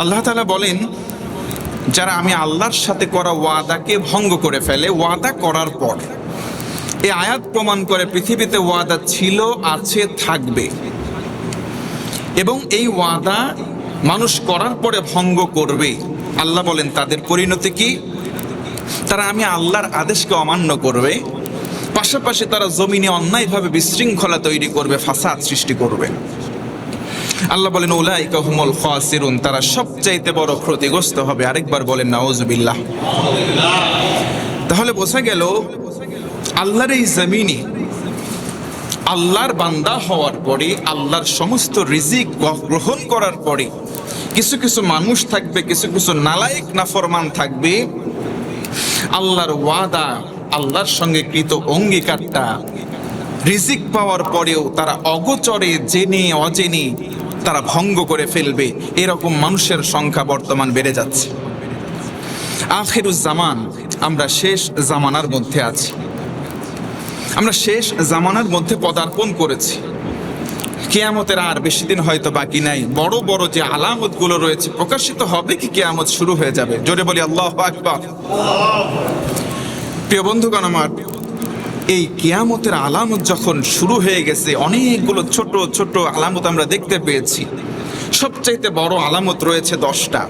আল্লাহ তালা বলেন, যারা আমি আল্লাহর সাথে করা ওয়াদাকে ভঙ্গ করে ফেলে, ওয়াদা করার পর এই আয়াত প্রমাণ করে পৃথিবীতে ওয়াদা ছিল, আছে, থাকবে। এবং এই ওয়াদা মানুষ করার পরে ভঙ্গ করবে। আল্লাহ বলেন, তাদের পরিণতি কি? তারা আমি আল্লাহর আদেশকে অমান্য করবে, পাশাপাশি তারা জমিনে অন্যায়ভাবে বিশৃঙ্খলা তৈরি করবে, ফাসাদ সৃষ্টি করবে। আল্লাহ বলেন, উলাইকা হুমুল খাসিরুন তারা সবচাইতে বড় ক্ষতিগ্রস্ত হবে। আরেকবার বলেন, নাউজুবিল্লাহ তাহলে বোঝা গেল, আল্লাহর এই জমিনে আল্লাহর বান্দা হওয়ার পরে, আল্লাহর সমস্ত রিজিক গ্রহণ করার পরে, কিছু কিছু মানুষ থাকবে, কিছু কিছু নালায়েক নাফরমান থাকবে। আল্লাহর ওয়াদা, আল্লাহর সঙ্গে কৃত অঙ্গীকারটা রিজিক পাওয়ার পরেও তারা অগোচরে জেনে অজেনে তারা ভঙ্গ করে ফেলবে। এরকম মানুষের সংখ্যা বর্তমান বেড়ে যাচ্ছে। আখিরুজ্জামান আমরা শেষ জামানার মধ্যে আছি। আমরা শেষ জামানার মধ্যে পদার্পণ করেছি। কেয়ামতের আর বেশি দিন হয়তো বাকি নাই। বড় বড় যে আলামতগুলো রয়েছে, প্রকাশিত হবে কি কেয়ামত শুরু হয়ে যাবে? জোরে বলি, আল্লাহ আকবার। প্রিয় বন্ধুগণ আমার এই কিয়ামতের আলামত যখন শুরু হয়ে গেছে, অনেকগুলো ছোট ছোট আলামত আমরা দেখতে পেয়েছি। সবচাইতে বড় আলামত রয়েছে দশটা।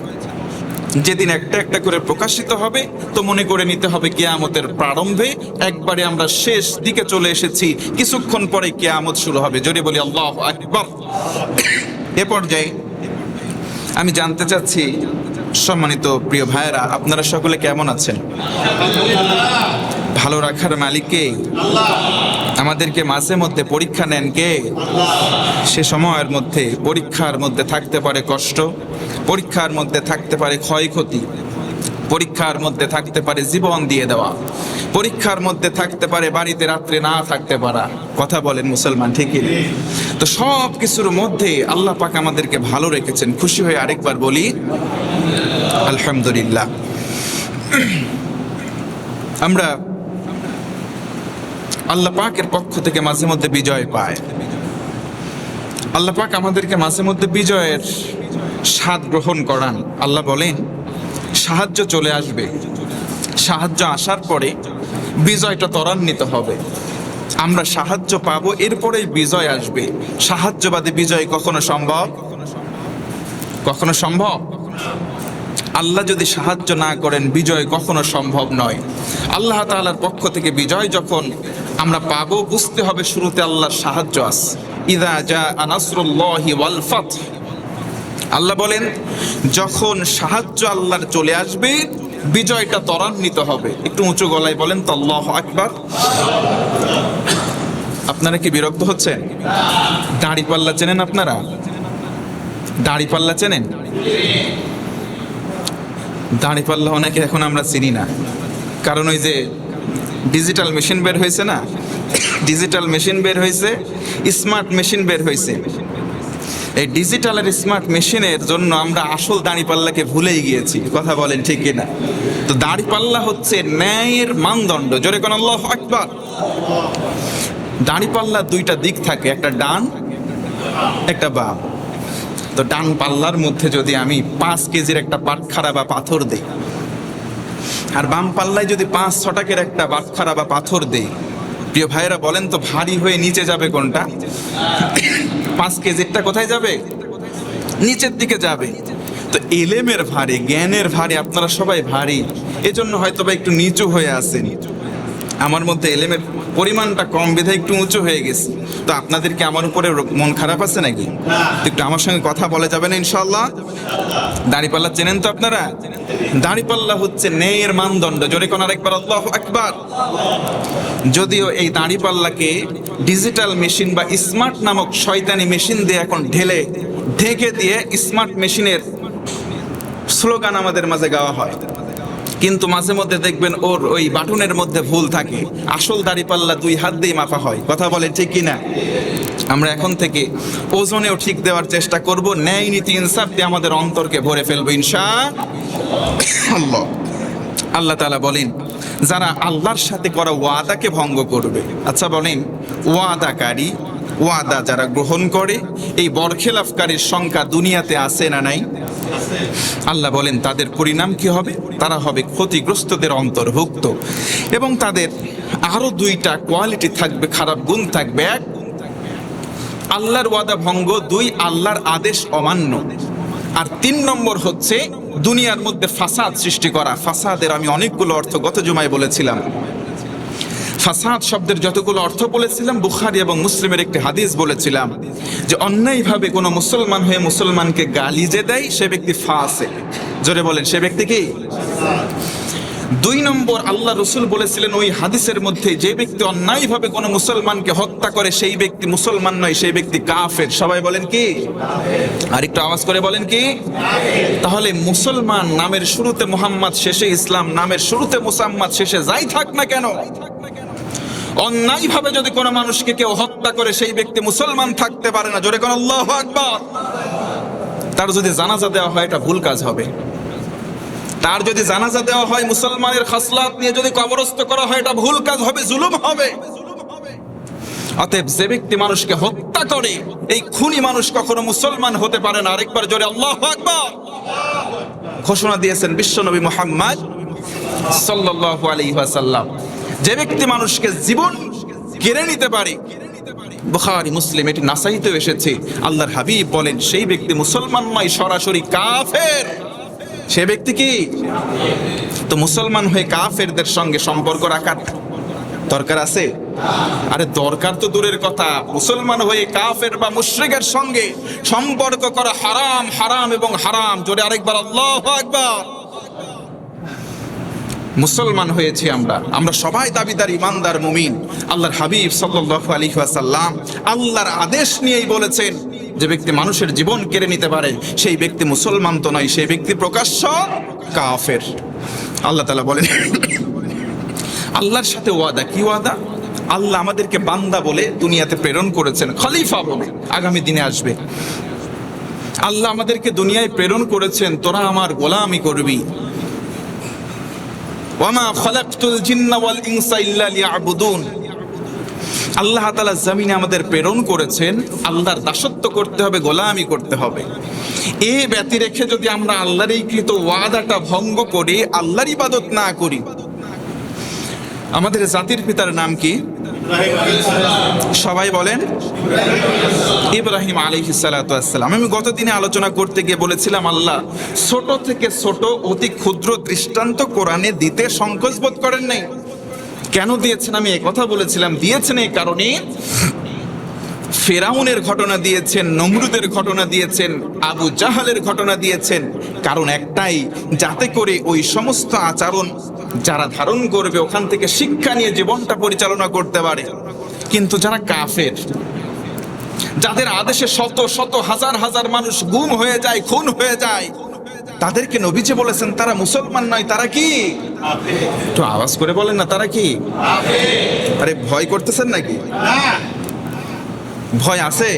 যেদিন একটা একটা করে প্রকাশিত হবে, তো মনে করে নিতে হবে কেয়ামতের প্রারম্ভে একবারে আমরা শেষ দিকে চলে এসেছি, কিছুক্ষণ পরে কেয়ামত শুরু হবে। জোরে বলি, আল্লাহ আকবার। এ পর্যায়ে আমি জানতে চাচ্ছি সম্মানিত প্রিয় ভাইয়েরা, আপনারা সকলে কেমন আছেন? ভালো রাখার মালিক কে? আমাদেরকে মাঝে মধ্যে পরীক্ষা নেন কে? সে সময়ের মধ্যে, পরীক্ষার মধ্যে থাকতে পারে কষ্ট, পরীক্ষার মধ্যে থাকতে পারে ক্ষয়ক্ষতি, পরীক্ষার মধ্যে থাকতে পারে জীবন দিয়ে দেওয়া, পরীক্ষার মধ্যে থাকতে পারে বাড়িতে রাত্রে না থাকতে পারা। কথা বলেন মুসলমান ঠিকই তো সব কিছুর মধ্যে আল্লাহ পাক আমাদেরকে ভালো রেখেছেন। খুশি হয়ে আরেকবার বলি আলহামদুলিল্লাহ। আমরা আল্লাহ পাকের পক্ষ থেকে মাঝে মধ্যে বিজয় পায় আল্লাহ পাক আমাদেরকে মাঝে মধ্যে বিজয়ের স্বাদ গ্রহণ করান। আল্লাহ বলেন, সাহায্য চলে আসবে। সাহায্য আসার পরে বিজয়টা ত্বরান্বিত হবে। আমরা সাহায্য পাবো, এরপরেই বিজয় আসবে। সাহায্যবাদী বিজয় কখনো সম্ভব? কখনো সম্ভব? আল্লাহ যদি সাহায্য না করেন, বিজয় কখনো সম্ভব নয়। আল্লাহ তাআলার পক্ষ থেকে বিজয় যখন আমরা পাবো, বুঝতে হবে শুরুতে আল্লাহর সাহায্য আস ইদা যা আনাসরুল্লাহি আল্লাহ বলেন, যখন সাহায্য আল্লাহর চলে আসবে, বিজয়টা ত্বরান্বিত হবে। একটু উঁচু গলায় বলেন তো আল্লাহ আকবার। আপনারা কি বিরক্ত হচ্ছেন? দাড়ি পাল্লা চেনেন আপনারা? দাড়ি পাল্লা চেনেন? দাঁড়ি পাল্লা অনেকে এখন আমরা চিনি না। কারণ ওই যে ডিজিটাল মেশিন বের হয়েছে না? ডিজিটাল মেশিন বের হয়েছে স্মার্ট মেশিন বের হয়েছে। এই ডিজিটাল আর স্মার্ট মেশিনের জন্য আমরা আসল দাঁড়িপাল্লাকে ভুলেই গিয়েছি, কথা বলেন ঠিক কিনা? তো দাঁড়িপাল্লা হচ্ছে ন্যায়ের মানদণ্ড, জোরে কোন আল্লাহ আকবার। দাঁড়িপাল্লার দুইটা দিক থাকে, একটা ডান, একটা বাম। তো ডান পাল্লার মধ্যে যদি আমি পাঁচ কেজির একটা বাটখারা বা পাথর দেই, আর বাম পাল্লায় যদি পাঁচ ছটাকের একটা বাটখারা বা পাথর দেই, প্রিয় ভাইয়েরা বলেন তো ভারী হয়ে নিচে যাবে কোনটা? পাঁচ কেজিরটা কোথায় যাবে? নিচের দিকে যাবে। তো এলেমের ভারী, জ্ঞানের ভারী, আপনারা সবাই ভারী। এজন্য হয়তো বা একটু নিচু হয়ে আসেন আমার মধ্যে এলেমের পরিমাণটা কম, বিধায় একটু উঁচু হয়ে গেছে। তো আপনাদের কি আমার উপরে মন খারাপ আছে নাকি? একটু আমার সঙ্গে কথা বলা যাবে না ইনশাল্লাহ দাড়িপাল্লা চেনেন তো আপনারা? দাঁড়িপাল্লা হচ্ছে ন্যায়ের মানদণ্ড। জোরে কোনার একবার আল্লাহ একবার যদিও এই দাঁড়িপাল্লাকে ডিজিটাল মেশিন বা স্মার্ট নামক শয়তানি মেশিন দিয়ে এখন ঢেলে, ঢেকে দিয়ে স্মার্ট মেশিনের স্লোগান আমাদের মাঝে গাওয়া হয়। কিন্তু মাঝে মধ্যে দেখবেন ওর ওই বাটনের মধ্যে ভুল থাকে। আসল দাড়িপাল্লা দুই হাত দিয়ে মাপা হয়। কথা বলে ঠিক কিনা? আমরা এখন থেকে ওজনেও ঠিক দেওয়ার চেষ্টা করব। ন্যায় নীতি ইনসাফ দিয়ে আমাদের অন্তরকে ভরে ফেলব ইনশা আল্লাহ। আল্লাহ তালা বলেন, যারা আল্লাহর সাথে করা ওয়াদাকে ভঙ্গ করবে আচ্ছা বলেন, ওয়াদাকারী ওয়াদা যারা গ্রহণ করে, এই বরখেলাফকারীর সংখ্যা দুনিয়াতে আছে না নাই? আল্লাহ বলেন, তাদের পরিণাম কি হবে? তারা হবে ক্ষতিগ্রস্তদের অন্তর্ভুক্ত। এবং তাদের আরও দুইটা কোয়ালিটি থাকবে, খারাপ গুণ থাকবে। এক, আল্লাহর ওয়াদা ভঙ্গ, দুই, আল্লাহর আদেশ অমান্য। আর তিন নম্বর হচ্ছে, দুনিয়ার মধ্যে ফাসাদ সৃষ্টি করা। ফাসাদের আমি অনেকগুলো অর্থ গত জুমায় বলেছিলাম। ফাসাদ শব্দের যতগুলো অর্থ বলেছিলাম, বুখারি এবং মুসলিমের একটি হাদিস বলেছিলাম যে অন্যায়ভাবে কোনো মুসলমান হয়ে মুসলমানকে গালি যে দেয়, সে ব্যক্তি ফাসে জোরে বলেন, সে ব্যক্তি কি? দুই নম্বর, আল্লাহ রসুল বলেছিলেন, ওই হাদিসের মধ্যে যে ব্যক্তি অন্যায়ভাবে কোনো মুসলমানকে হত্যা করে, সেই ব্যক্তি মুসলমান নয়, সেই ব্যক্তি কাফের। সবাই বলেন কি? আর একটু আওয়াজ করে বলেন কি? তাহলে মুসলমান নামের শুরুতে মোহাম্মদ, শেষে ইসলাম, নামের শুরুতে মুসাম্মাদ, শেষে যাই থাক না কেন? অন্যায়ভাবে যদি কোনো মানুষকে কেউ হত্যা করে, সেই ব্যক্তি মুসলমান থাকতে পারে না। জোরে কোন আল্লাহ তার যদি জানাজা দেওয়া হয়, এটা ভুল কাজ হবে। তার যদি জানাজা দেওয়া হয়, মুসলমানের খাসলাত নিয়ে যদি কবরস্থ করা হয়, এটা ভুল কাজ হবে, জুলুম হবে। অতএব যে ব্যক্তি মানুষকে হত্যা করে, এই খুনি মানুষ কখনো মুসলমান হতে পারে না। আরেকবার জোরে আল্লাহ আকবার। ঘোষণা দিয়েছেন বিশ্বনবী মোহাম্মদ সাল্লাল্লাহু আলাইহি ওয়াসাল্লাম। যে ব্যক্তি মানুষকে জীবন কেড়ে নিতে পারে, বুখারী, মুসলিম, এটি নাসাইতেও এসেছে। আল্লাহর হাবিব বলেন, সেই ব্যক্তি মুসলমান নয় সরাসরি কাফের। সে ব্যক্তি কি? তো মুসলমান হয়ে কাফেরদের সঙ্গে সম্পর্ক রাখার দরকার আছে? আরে দরকার তো দূরের কথা। মুসলমান হয়ে কাফের বা মুশরিকের সঙ্গে সম্পর্ক করা হারাম হারাম এবং হারাম। জোরে আরেকবার, আল্লাহ আকবার। মুসলমান হয়েছি আমরা। আমরা সবাই দাবিদার, ইমানদার, মুমিন। আল্লাহর হাবিব সাল্লাল্লাহু আলাইহি ওয়াসাল্লাম আল্লাহর আদেশ নিয়েই বলেছেন যে ব্যক্তি মানুষের জীবন কেড়ে নিতে পারে, সেই ব্যক্তি মুসলমান তো নয়, সেই ব্যক্তি প্রকাশ্য কাফের। আল্লাহ তাআলা বলেন, আল্লাহর সাথে ওয়াদা, কি ওয়াদা? আল্লাহ আমাদেরকে বান্দা বলে দুনিয়াতে প্রেরণ করেছেন, খলিফা বলে আগামী দিনে আসবে। আল্লাহ আমাদেরকে দুনিয়ায় প্রেরণ করেছেন, তোরা আমার গোলামি করবি। ওয়ামা খালাকতুল জিন্না ওয়াল ইনসা ইল্লা লিয়াবুদুন। আল্লাহ তাআলা জমিনে আমাদের প্রেরণ করেছেন, আল্লাহর দাসত্ব করতে হবে, গোলামি করতে হবে। এ ব্যতি রেখে যদি আমরা আল্লাহর এই কৃত ওয়াদাটা ভঙ্গ করি, আল্লাহর ইবাদত না করি, আমাদের জাতির পিতার নাম কি? সবাই বলেন, ইব্রাহিম আলাইহিস সালাতু ওয়াসসালাম আমি গত দিনে আলোচনা করতে গিয়ে বলেছিলাম, আল্লাহ ছোট থেকে ছোট অতি ক্ষুদ্র দৃষ্টান্ত কোরআনে দিতে সংকোচ বোধ করেন নাই। কেন দিয়েছেন? আমি এই কথা বলেছিলাম। দিয়েছেন এই কারণে ফেরাউনের ঘটনা দিয়েছেন, নমরুদের ঘটনা দিয়েছেন, আবু জাহালের ঘটনা দিয়েছেন। কারণ একটাই, যাতে করে ওই সমস্ত আচরণ যারা ধারণ করবে ওখান থেকে শিক্ষা নিয়ে জীবনটা পরিচালনা করতে পারে। কিন্তু যারা কাফের, যাদের আদেশে শত শত, হাজার হাজার মানুষ গুম হয়ে যায়, খুন হয়ে যায়, তাদেরকে নবীজি বলেছেন, তারা মুসলমান নয়, তারা কি? একটু আওয়াজ করে বলেন না, তারা কি? আরে ভয় করতেছেন নাকি? ভয় আছে?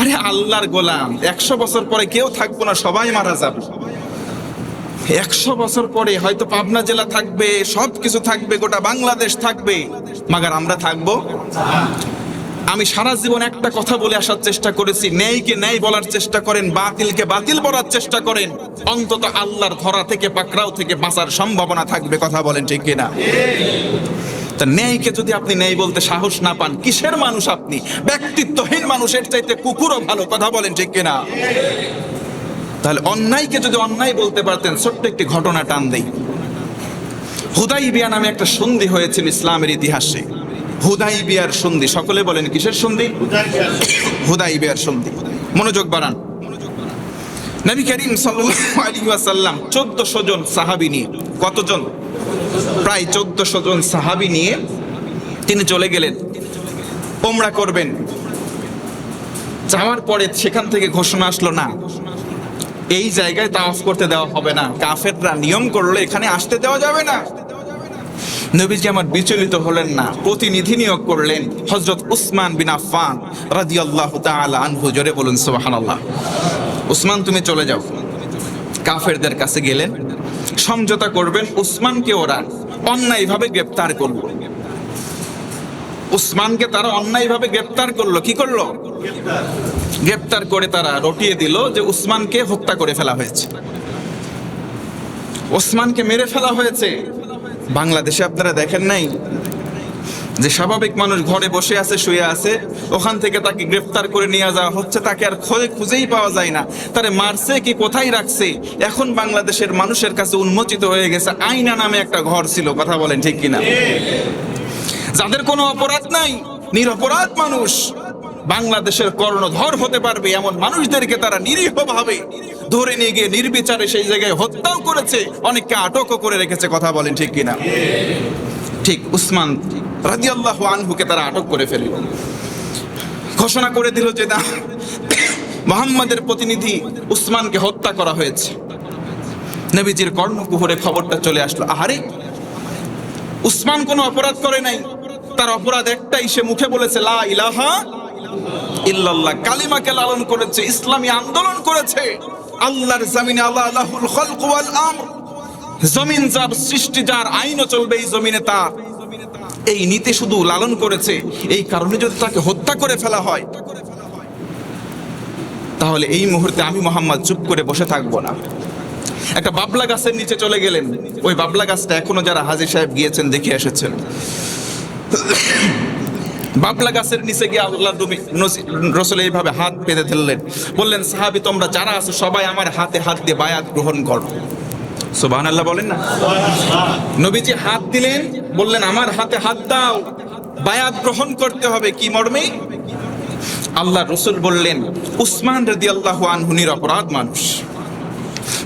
আরে আল্লাহর গোলাম, একশো বছর পরে কেউ থাকব না, সবাই মারা যাবে। একশো বছর পরে হয়তো পাবনা জেলা থাকবে সব কিছু থাকবে, গোটা বাংলাদেশ থাকবে। মাগার আমরা থাকব। আমি সারা জীবন একটা কথা বলে আসার চেষ্টা করেছি ন্যায়কে ন্যায় বলার চেষ্টা করেন, বাতিলকে বাতিল বলার চেষ্টা করেন। অন্তত আল্লাহর ধরা থেকে, পাকড়াও থেকে বাঁচার সম্ভাবনা থাকবে, কথা বলেন ঠিক কিনা? তা ন্যায়কে যদি আপনি ন্যায় বলতে সাহস না পান, কিসের মানুষ আপনি? ব্যক্তিত্বহীন মানুষের চাইতে কুকুরও ভালো, কথা বলেন ঠিক কিনা? তাহলে অন্যায়কে যদি অন্যায় বলতে পারতেন, ছোট্ট একটি ঘটনা টান দেই। হুদাই বিয়া নামে একটা সন্ধি হয়েছিল ইসলামের ইতিহাসে। হুদাই বিয়ার সন্ধি, সকলে বলেন কিসের সন্ধি? হুদাই বিয়ার সন্ধি। মনোযোগ বাড়ান। নবী করিম ওয়াসাল্লাম 1400 জন সাহাবী নিয়ে, কতজন? প্রায় 1400 জন সাহাবী নিয়ে তিনি চলে গেলেন। ওমরা করবেন। যাওয়ার পরে সেখান থেকে ঘোষণা আসলো, না এই জায়গায় তাওয়াফ করতে দেওয়া হবে না। কাফেররা নিয়ম করলে এখানে আসতে দেওয়া যাবে না। নবীজি আমার বিচলিত হলেন না। প্রতিনিধি নিয়োগ করলেন হজরত উসমান বিন আফফান রাদিয়াল্লাহু তাআলা আনহু। জোরে বলুন, সুবহানাল্লাহ। উসমান, তুমি চলে যাও। কাফেরদের কাছে গেলেন। সমঝোতা করবেন উসমানকে ওরা অন্যায়ভাবে গ্রেপ্তার করল। উসমানকে তারা অন্যায়ভাবে গ্রেপ্তার করল। কি করল? গ্রেপ্তার করে তারা রটিয়ে দিল যে উসমানকে হত্যা করে ফেলা হয়েছে। ওসমানকে মেরে ফেলা হয়েছে। বাংলাদেশে আপনারা দেখেন নাই যে স্বাভাবিক মানুষ ঘরে বসে আছে, শুয়ে আছে, ওখান থেকে তাকে গ্রেফতার করে নিয়ে যাওয়া হচ্ছে, তাকে আর খোঁজে খুঁজেই পাওয়া যায় না। তারে মারছে কি, কোথায় রাখছে? এখন বাংলাদেশের মানুষের কাছে উন্মোচিত হয়ে গেছে আইনা নামে একটা ঘর ছিল, কথা বলেন ঠিক কিনা? যাদের কোনো অপরাধ নাই, নিরপরাধ মানুষ। বাংলাদেশের কর্ণধর হতে পারবে এমন মানুষদেরকে তারা নিরীহভাবে ধরে নিয়ে গিয়ে নির্বিচারে সেই জায়গায় হত্যাও করেছে, অনেককে আটকও করে রেখেছে, কথা বলেন ঠিক কিনা? ঠিক, উসমান রাদিয়াল্লাহু আনহুকে তারা আটক করে ফেলল। ঘোষণা করে দিল যে না, মোহাম্মদের প্রতিনিধি উসমানকে হত্যা করা হয়েছে। নবীজির কর্ণকুহরে খবরটা চলে আসলো। আহারে, উসমান কোনো অপরাধ করে নাই। তার অপরাধ একটাই, সে মুখে বলেছে, লা ইলাহা ইল্লাল্লাহ, কালিমাকে লালন করেছে, ইসলামী আন্দোলন করেছে। আল্লাহর জমিনে আল্লাহ আল্লাহুল খলক ওয়াল আমর। জমিন যার সৃষ্টি, যার আইনও চলবে, এই জমিনে তার। এই নীতি শুধু লালন করেছে, এই কারণে যদি তাকে হত্যা করে ফেলা হয়, তাহলে এই মুহূর্তে আমি মোহাম্মদ চুপ করে বসে থাকব না। একটা বাবলা গাছের নিচে চলে গেলেন। ওই বাবলা গাছটা এখনও যারা হাজির সাহেব গিয়েছেন, দেখে এসেছেন। বাবলা গাছের নিচে গিয়ে আল্লাহ নবী রসুল এইভাবে হাত পেতে ধরলেন। বললেন, সাহাবি, তোমরা যারা আছো সবাই আমার হাতে হাত দিয়ে বায়াত গ্রহণ করো। সুবহান আল্লাহ বলেন না? নবীজি হাত দিলেন, বললেন, আমার হাতে হাত দাও। বায়াত গ্রহণ করতে হবে কি মর্মে? আল্লাহ রসুল বললেন, উসমান রদি আল্লাহ আনহুনির অপরাধ মানুষ।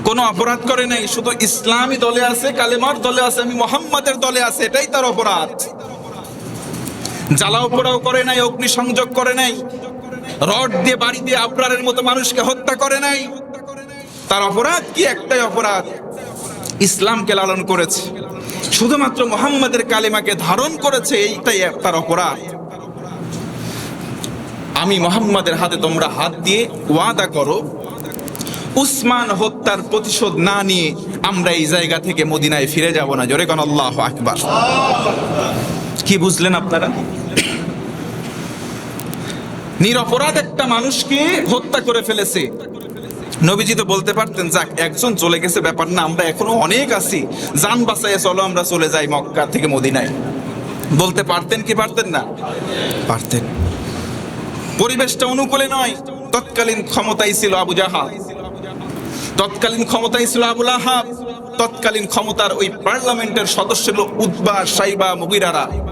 কোনো অপরাধ করে নাই, শুধু ইসলামী দলে আছে, কালেমার দলে আছে, আমি মোহাম্মদের দলে আছে, এটাই তার অপরাধ। জ্বালাও পোড়াও করে নাই অগ্নি সংযোগ করে নাই, রড দিয়ে বাড়ি দিয়ে আবরারের মতো মানুষকে হত্যা করে নাই। তার অপরাধ কি? একটাই অপরাধ, ইসলামকে লালন করেছে। শুধুমাত্র মোহাম্মদের কালিমাকে ধারণ করেছে, এইটাই তার অপরাধ। আমি মোহাম্মদের হাতে তোমরা হাত দিয়ে ওয়াদা করো, উসমান হত্যার প্রতিশোধ না নিয়ে আমরা এই জায়গা থেকে মদিনায় ফিরে যাব না। জোরে কোন আল্লাহ আকবার। কি বুঝলেন আপনারা? নিরপরাধ একটা মানুষকে হত্যা করে ফেলেছে। নবীজি তো বলতে পারতেন যাক একজন চলে গেছে ব্যাপার না আমরা এখনও অনেক আছি। যান বাঁচাইয়ে চলো আমরা চলে যাই মক্কা থেকে মদিনায়। বলতে পারতেন কি পারতেন না? পারতেন। পরিবেশটা অনুকূলে নয়। তৎকালীন ক্ষমতাই ছিল আবু জাহাল। তৎকালীন ক্ষমতায় ছিল আবুল আহাব তৎকালীন ক্ষমতার ওই পার্লামেন্টের সদস্য ছিল উদ্বা সাইবা মুগিরারা।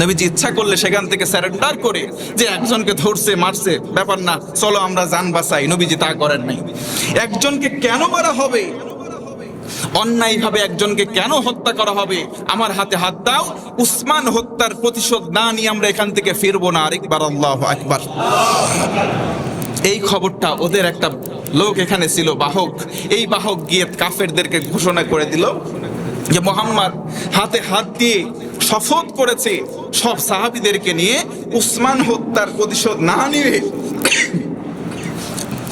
নবীজি ইচ্ছা করলে সেখান থেকে স্যারেন্ডার করে যে একজনকে ধরছে, মারছে, ব্যাপার না, চলো আমরা জান বাঁচাই। নবীজি তা করেন নাই। একজনকে কেন মারা হবে? অন্যায়ভাবে একজনকে কেন হত্যা করা হবে? আমার হাতে হাত দাও, উসমান হত্যার প্রতিশোধ না নিয়ে আমরা এখান থেকে ফিরবো না। আরেকবার আল্লাহ একবার এই খবরটা ওদের একটা লোক এখানে ছিল, বাহক। এই বাহক গিয়ে কাফেরদেরকে ঘোষণা করে দিল যে মোহাম্মদ হাতে হাত দিয়ে শপথ করেছে, সব সাহাবিদেরকে নিয়ে উসমান হত্যার প্রতিশোধ না নিয়ে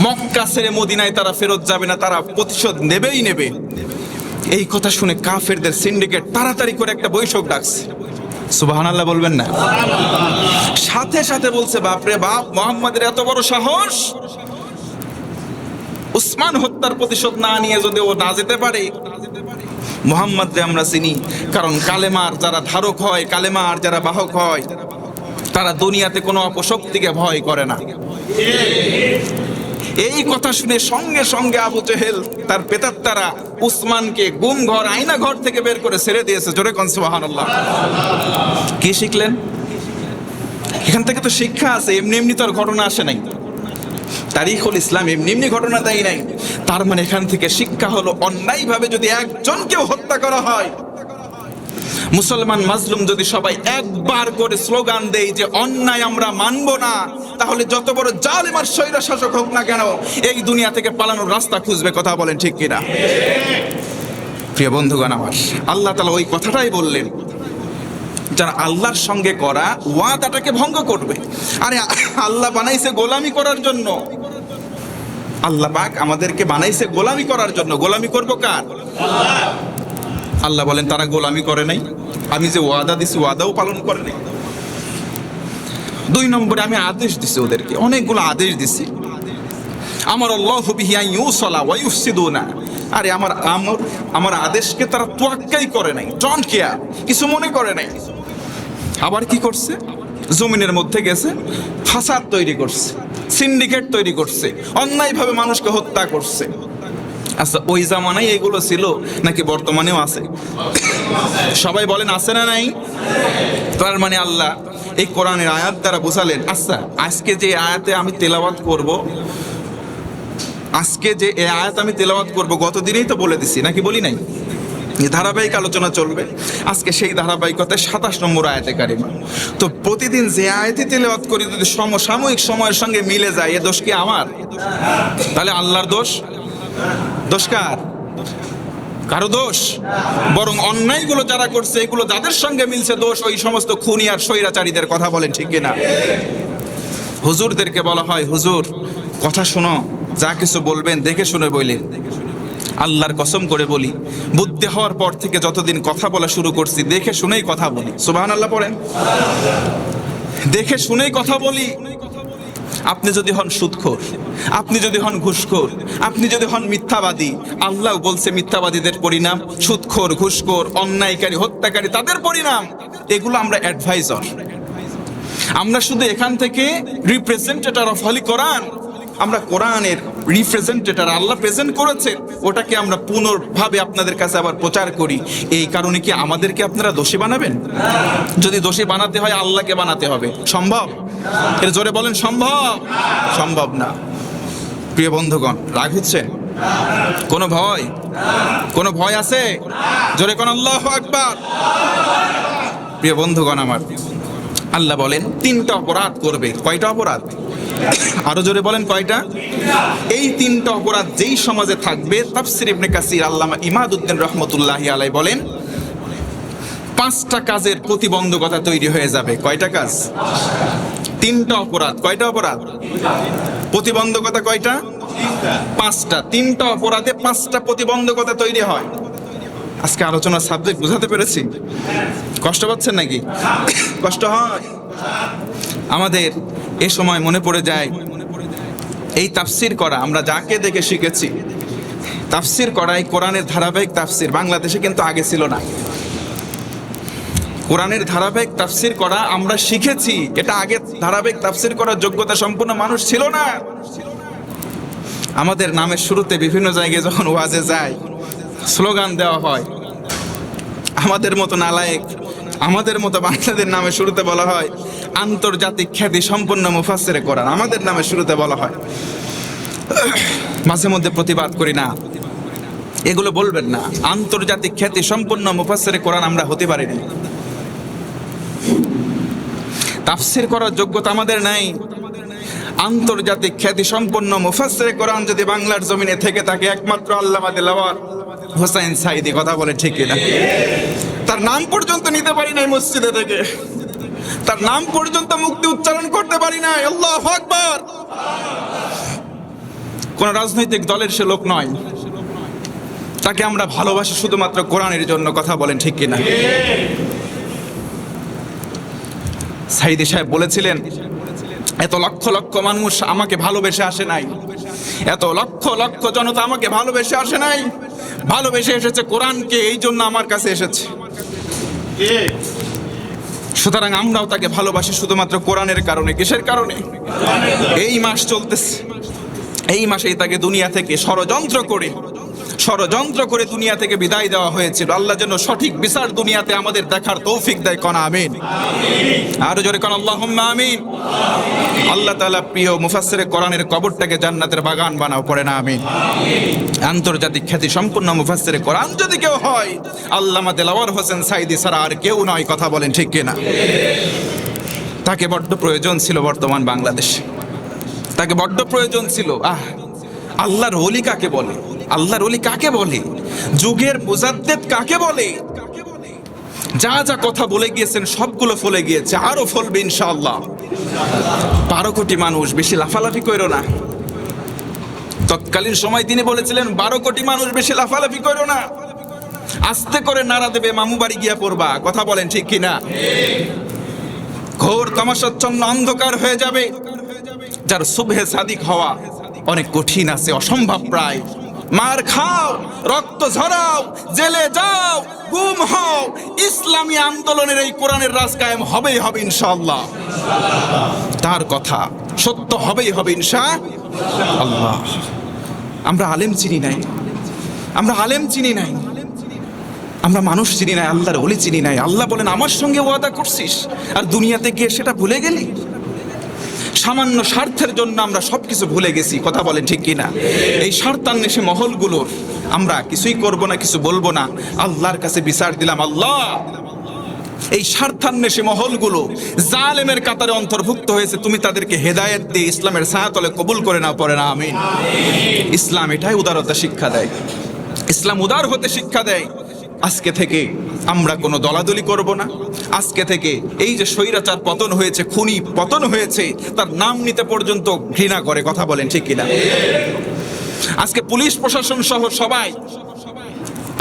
মক্কা ছেড়ে মদিনায় তারা ফেরত যাবে না, তারা প্রতিশোধ নেবেই নেবে। এই কথা শুনে কাফেরদের সিন্ডিকেট তাড়াতাড়ি করে একটা বৈঠক ডাকছে। সুবাহান আল্লাহ বলবেন না? সাথে সাথে বলছে, বাপরে বাপ, মোহাম্মদের এত বড় সাহস! উসমান হত্যার প্রতিশোধ না নিয়ে যদি ও না যেতে পারে মোহাম্মদকে আমরা চিনি। কারণ কালেমার যারা ধারক হয়, কালেমার যারা বাহক হয়, তারা দুনিয়াতে কোনো অপশক্তিকে ভয় করে না। এই কথা শুনে সঙ্গে সঙ্গে আবু জেহেল তার পেতার তারা উসমানকে গুম ঘর, আয়না ঘর থেকে বের করে ছেড়ে দিয়েছে। জোরে কনসবাহান কি শিখলেন? এখান থেকে তো শিক্ষা আছে, এমনি এমনি তো আর ঘটনা আসে নাই। তারিখুল ইসলাম এমনি এমনি ঘটনা দেয় নাই। তার মানে এখান থেকে শিক্ষা হলো অন্যায়ভাবে যদি একজনকেও হত্যা করা হয়। মুসলমান, মাজলুম যদি সবাই একবার করে স্লোগান দেই যে অন্যায় আমরা মানব না, তাহলে যত বড় জালেম আর স্বৈর শাসক হোক না কেন, এই দুনিয়া থেকে পালানোর রাস্তা খুঁজবে কথা বলেন ঠিক কিনা? প্রিয় বন্ধুগণ আমার, আল্লাহ তালা ওই কথাটাই বললেন যারা আল্লাহর সঙ্গে করা ওয়াদাটাকে ভঙ্গ করবে। আরে আল্লাহ বানাইছে গোলামি করার জন্য। আল্লাহ পাক আমাদেরকে বানাইছে গোলামি করার জন্য। গোলামি করব কার? আল্লাহ বলেন, তারা গোলামি করে নাই। আমি যে ওয়াদা দিছি, ওয়াদাও পালন করে নাই। দুই নম্বরে আমি আদেশ দিছি ওদেরকে। অনেকগুলো আদেশ দিছি। আমার আল্লাহ বিহি আন ইউসালা ইউফসিদুনা। আরে আমার আমর, আমার আদেশকে তারা তোয়াক্কাই করে নাই। ডন্ট কেয়ার কিছু মনে করে নাই। আবার কি করছে? জমিনের মধ্যে গেছে, ফাসাদ তৈরি করছে, সিন্ডিকেট তৈরি করছে, অন্যায়ভাবে মানুষকে হত্যা করছে। আচ্ছা ওই জামানায় এগুলো ছিল নাকি বর্তমানেও আছে? সবাই বলেন, আছে না নাই? তার মানে আল্লাহ এই কোরআনের আয়াত দ্বারা বোঝালেন আচ্ছা আজকে যে আয়াতে আমি তেলাওয়াত করব, আজকে যে আয়াত আমি তেলাওয়াত করব, গতদিনেই তো বলে দিছি, নাকি বলি নাই? ধারাবাহিক আলোচনা চলবে। আজকে সেই ধারাবাহিকতায় সাতাশ নম্বর আয়াতে কারিমা। তো প্রতিদিন যে আয়াতে তেলাওয়াত করি, যদি সমসাময়িক সময়ের সঙ্গে মিলে যায়, এ দোষ কি আমার? তাহলে আল্লাহর দোষ? দোষ কার? কারও দোষ? বরং অন্যায়গুলো যারা করছে, এগুলো যাদের সঙ্গে মিলছে দোষ, ওই সমস্ত খুনি আর স্বৈরাচারীদের কথা বলেন, ঠিক কিনা? হুজুরদেরকে বলা হয়, হুজুর, কথা শোনো, যা কিছু বলবেন, দেখে শুনে বললেন আল্লাহর কসম করে বলি, বুদ্ধি হওয়ার পর থেকে যতদিন কথা বলা শুরু করছি, দেখে শুনেই কথা বলি। সুবাহ আল্লাহ পড়েন? দেখে শুনেই কথা বলি। আপনি যদি হন সুদখোর আপনি যদি হন ঘুষখোর, আপনি যদি হন মিথ্যাবাদী, আল্লাহ বলছে মিথ্যাবাদীদের পরিণাম সুদখোর ঘুষখোর, অন্যায়কারী, হত্যাকারী, তাদের পরিণাম। এগুলো আমরা অ্যাডভাইজার আমরা শুধু এখান থেকে রিপ্রেজেন্টেটর অফ হলি কোরআন আমরা কোরআনের রিপ্রেজেন্টেটর আল্লাহ প্রেজেন্ট করেছেন, ওটাকে আমরা পুনর্ভাবে আপনাদের কাছে আবার প্রচার করি। এই কারণে কি আমাদেরকে আপনারা দোষী বানাবেন? যদি দোষী বানাতে হয় আল্লাহকে বানাতে হবে। সম্ভব? এর জোরে বলেন, সম্ভব? সম্ভব না। প্রিয় বন্ধুগণ, রাগ হচ্ছে? কোনো ভয়? কোনো ভয় আছে? জোরে কোন আল্লাহ আকবার। প্রিয় বন্ধুগণ আমার, আল্লাহ বলেন, তিনটা অপরাধ করবে। কয়টা অপরাধ? আরও জোরে বলেন কয়টা? এই তিনটা অপরাধ যেই সমাজে থাকবে, তাফসির ইবনে কাসির আল্লামা ইমাদউদ্দিন রহমতুল্লাহি আলাই বলেন, পাঁচটা কাজের প্রতিবন্ধকতা তৈরি হয়ে যাবে। কয়টা কাজ? তিনটা অপরাধ। কয়টা অপরাধ? প্রতিবন্ধকতা কয়টা? পাঁচটা। তিনটা অপরাধে পাঁচটা প্রতিবন্ধকতা তৈরি হয়। আজকে আলোচনার সাবজেক্ট বুঝাতে পেরেছি? কষ্ট পাচ্ছেন নাকি? কষ্ট হয়? আমাদের এ সময় মনে পড়ে যায়, এই তাফসির করা, আমরা যাকে দেখে শিখেছি। তাফসির করা এই কোরআনের ধারাবাহিক তাফসির, বাংলাদেশে কিন্তু আগে ছিল না। কোরআনের ধারাবাহিক তাফসির করা আমরা শিখেছি, এটা আগে ধারাবাহিক তাফসির করার যোগ্যতা সম্পূর্ণ মানুষ ছিল না। আমাদের নামের শুরুতে বিভিন্ন জায়গায় যখন ওয়াজে যায়, স্লোগান দেওয়া হয়, আমাদের মতো নালায়েক, আমাদের মতো বাংলাদের নামে শুরুতে বলা হয় আন্তর্জাতিক খ্যাতি সম্পন্ন মুফাসসিরে কোরআন। আমাদের নামে শুরুতে বলা হয়। মাঝে মধ্যে প্রতিবাদ করি না। এগুলো বলবেন না। আন্তর্জাতিক খ্যাতি সম্পন্ন মুফাসসিরে কোরআন আমরা হতে পারিনি। তাফসির করার যোগ্যতা আমাদের নাই। আন্তর্জাতিক খ্যাতি সম্পন্ন মুফাসের কোরআন যদি বাংলার জমিনে থেকে থাকে, একমাত্র আল্লামা দিলাওয়ার হোসাইন সাইদি কথা বলে ঠিক কিনা? তার নাম পর্যন্ত নিতে পারি নাই মসজিদে থেকে। তার নাম পর্যন্ত মুক্তি উচ্চারণ করতে পারি না আল্লাহ আকবার। কোন রাজনৈতিক দলের সে লোক নয়। তাকে আমরা ভালোবাসি শুধুমাত্র কোরআনের জন্য, কথা বলেন ঠিক কিনা? সাইদি সাহেব বলেছিলেন, এত লক্ষ লক্ষ মানুষ আমাকে ভালোবেসে আসে নাই। এত লক্ষ লক্ষ জনতা আমাকে ভালোবেসে আসে নাই। ভালোবেসে এসেছে কোরআনকে, এই জন্য আমার কাছে এসেছে। সুতরাং আমরাও তাকে ভালোবাসি শুধুমাত্র কোরআনের কারণে। কিসের কারণে? এই মাস চলতেছে। এই মাসেই তাকে দুনিয়া থেকে ষড়যন্ত্র করে ষড়যন্ত্র করে দুনিয়া থেকে বিদায় দেওয়া হয়েছিল। আল্লাহ যেন সঠিক বিচার দুনিয়াতে আমাদের দেখার তৌফিক দেয়, কনা আমিন। আরও জোরে কন আল্লাহ আমিন। আল্লাহ তালা প্রিয় মুফাসসিরে কোরআনের কবরটাকে জান্নাতের বাগান বানাও, পড়ে না, আমিন। আন্তর্জাতিক খ্যাতি সম্পূর্ণ মুফাসসিরে কোরআন যদি কেউ হয়, আল্লামা দেলাওয়ার হোসেন সাইদি ছাড়া আর কেউ নয়, কথা বলেন ঠিক কিনা? তাকে বড্ড প্রয়োজন ছিল বর্তমান বাংলাদেশে। তাকে বড্ড প্রয়োজন ছিল, আহ, আল্লাহর ওলি কাকে বলে? আল্লাহর ওলি কাকে বলে? যুগের মুজাদ্দেদ কাকে বলে? যা যা কথা বলে গিয়েছেন, সবগুলো ফলে গিয়েছে, আরও ফলবে ইনশাআল্লাহ। বারো কোটি মানুষ, বেশি লাফালাফি করো না। তৎকালীন সময় তিনি বলেছিলেন, বারো কোটি মানুষ বেশি লাফালাফি করো না। আস্তে করে নাড়া দেবে, মামু বাড়ি গিয়া পড়বা। কথা বলেন ঠিক কিনা? ঘোর তামাশাচ্ছন্ন অন্ধকার হয়ে যাবে। যার শুভে সাদিক হওয়া অনেক কঠিন আছে, অসম্ভব প্রায়। মার খাও, রক্ত ঝরাও, জেলে যাও, গুম হও। ইসলামী আন্দোলনের এই কোরআনের রাজ কায়েম হবেই হবে ইনশাআল্লাহ। তার কথা সত্য হবেই হবে ইনশা আল্লাহ। আমরা আলেম চিনি নাই। আমরা আলেম চিনি নাই। আমরা মানুষ চিনি নাই, আল্লাহর ওলি চিনি নাই। আল্লাহ বলেন, আমার সঙ্গে ওয়াদা করছিস আর দুনিয়াতে গিয়ে সেটা ভুলে গেলি? সামান্য স্বার্থের জন্য আমরা সবকিছু ভুলে গেছি, কথা বলেন ঠিক কিনা? এই স্বার্থান্বেষী মহলগুলোর আমরা কিছুই করব না, কিছু বলব না। আল্লাহর কাছে বিচার দিলাম, আল্লাহ! এই স্বার্থান্বেষী মহলগুলো জালেমের কাতারে অন্তর্ভুক্ত হয়েছে, তুমি তাদেরকে হেদায়েত দিয়ে ইসলামের ছায়াতলে কবুল করে না পড়ে না আমিন। ইসলাম এটাই উদারতা শিক্ষা দেয়। ইসলাম উদার হতে শিক্ষা দেয়। আজকে থেকে আমরা কোনো দলাদলি করব না। আজকে থেকে এই যে স্বৈরাচার পতন হয়েছে, খুনি পতন হয়েছে, তার নাম নিতে পর্যন্ত ঘৃণা করে, কথা বলেন ঠিক কিনা? আজকে পুলিশ প্রশাসন সহ সবাই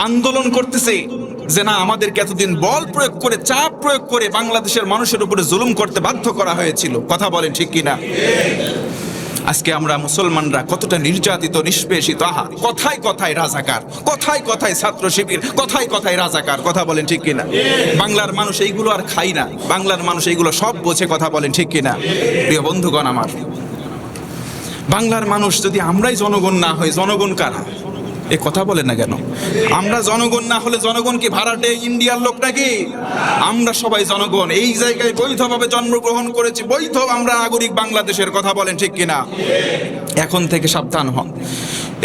আন্দোলন করতেছে যে না, আমাদেরকে এতদিন বল প্রয়োগ করে, চাপ প্রয়োগ করে বাংলাদেশের মানুষের উপরে জুলুম করতে বাধ্য করা হয়েছিল। কথা বলেন ঠিক কিনা? আজকে আমরা মুসলমানরা কতটা নির্যাতিত, নিষ্পেষিত? আহা, কথায় কথায় রাজাকার, কথায় কথায় ছাত্র শিবির, কথায় কথায় রাজাকার, কথা বলেন ঠিক কিনা? বাংলার মানুষ এইগুলো আর খাই না। বাংলার মানুষ এইগুলো সব বোঝে, কথা বলেন ঠিক কিনা? প্রিয় বন্ধুগণ আমার, বাংলার মানুষ যদি আমরাই জনগণ না হয় জনগণ কারা? এ কথা বলেন না কেন? আমরা জনগণ না হলে জনগণ কি ভাড়াটে ইন্ডিয়ার লোক নাকি আমরা সবাই জনগণ। এই জায়গায় বৈধভাবে জন্মগ্রহণ করেছি, বৈধ আমরা নাগরিক বাংলাদেশের কথা বলেন ঠিক কিনা? এখন থেকে সাবধান হন।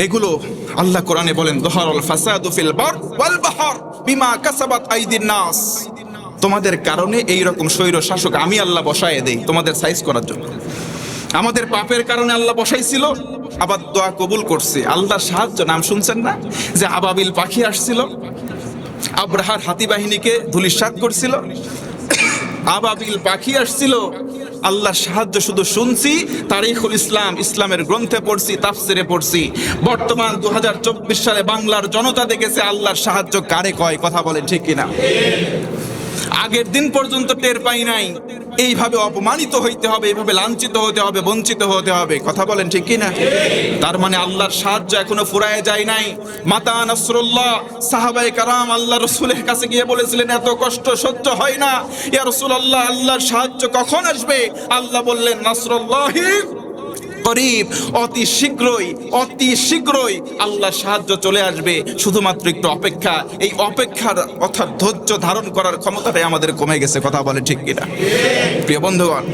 এগুলো আল্লাহ কোরআনে বলেন, দহরল ফিল বার ওয়াল বাহর বিমা কাসাবাত আইদিন নাস। তোমাদের কারণে এই রকম স্বৈর শাসক আমি আল্লাহ বসায় দেই তোমাদের সাইজ করার জন্য। আমাদের পাপের কারণে আল্লাহ বসাইছিল। আবার দোয়া কবুল করছে। আল্লাহর সাহায্য, নাম শুনছেন না? যে আবাবিল পাখি আসছিল। আব্রাহার হাতি বাহিনীকে ধুলিসাৎ করছিল। আবাবিল পাখি আসছিল। আল্লাহর সাহায্য শুধু শুনছি, তারিখুল ইসলাম, ইসলামের গ্রন্থে পড়ছি, তাফসিরে পড়ছি। বর্তমান দু হাজার চব্বিশ সালে বাংলার জনতা দেখেছে আল্লাহর সাহায্য কারে কয়, কথা বলেন ঠিক কিনা? আগের দিন পর্যন্ত টের পাই নাই। এইভাবে অপমানিত হইতে হবে, এইভাবে লাঞ্ছিত হতে হবে, বঞ্চিত হতে হবে। কথা বলেন ঠিক কিনা? তার মানে আল্লাহর সাহায্য এখনও ফুরায় যায় নাই। মাতা নাসরুল্লাহ, সাহাবায়ে কারাম আল্লাহ রসুলের কাছে গিয়ে বলেছিলেন, এত কষ্ট সহ্য হয় না। ইয়া রাসূলুল্লাহ, আল্লাহর সাহায্য কখন আসবে? আল্লাহ বললেন, নাসরুল্লাহি করিব অতি শীঘ্রই অতি শীঘ্রই আল্লাহ সাহায্য চলে আসবে। শুধুমাত্র একটু অপেক্ষা, এই অপেক্ষার অর্থাৎ ধৈর্য ধারণ করার ক্ষমতাটাই আমাদের কমে গেছে, কথা বলে ঠিক কিনা? প্রিয় বন্ধুগণ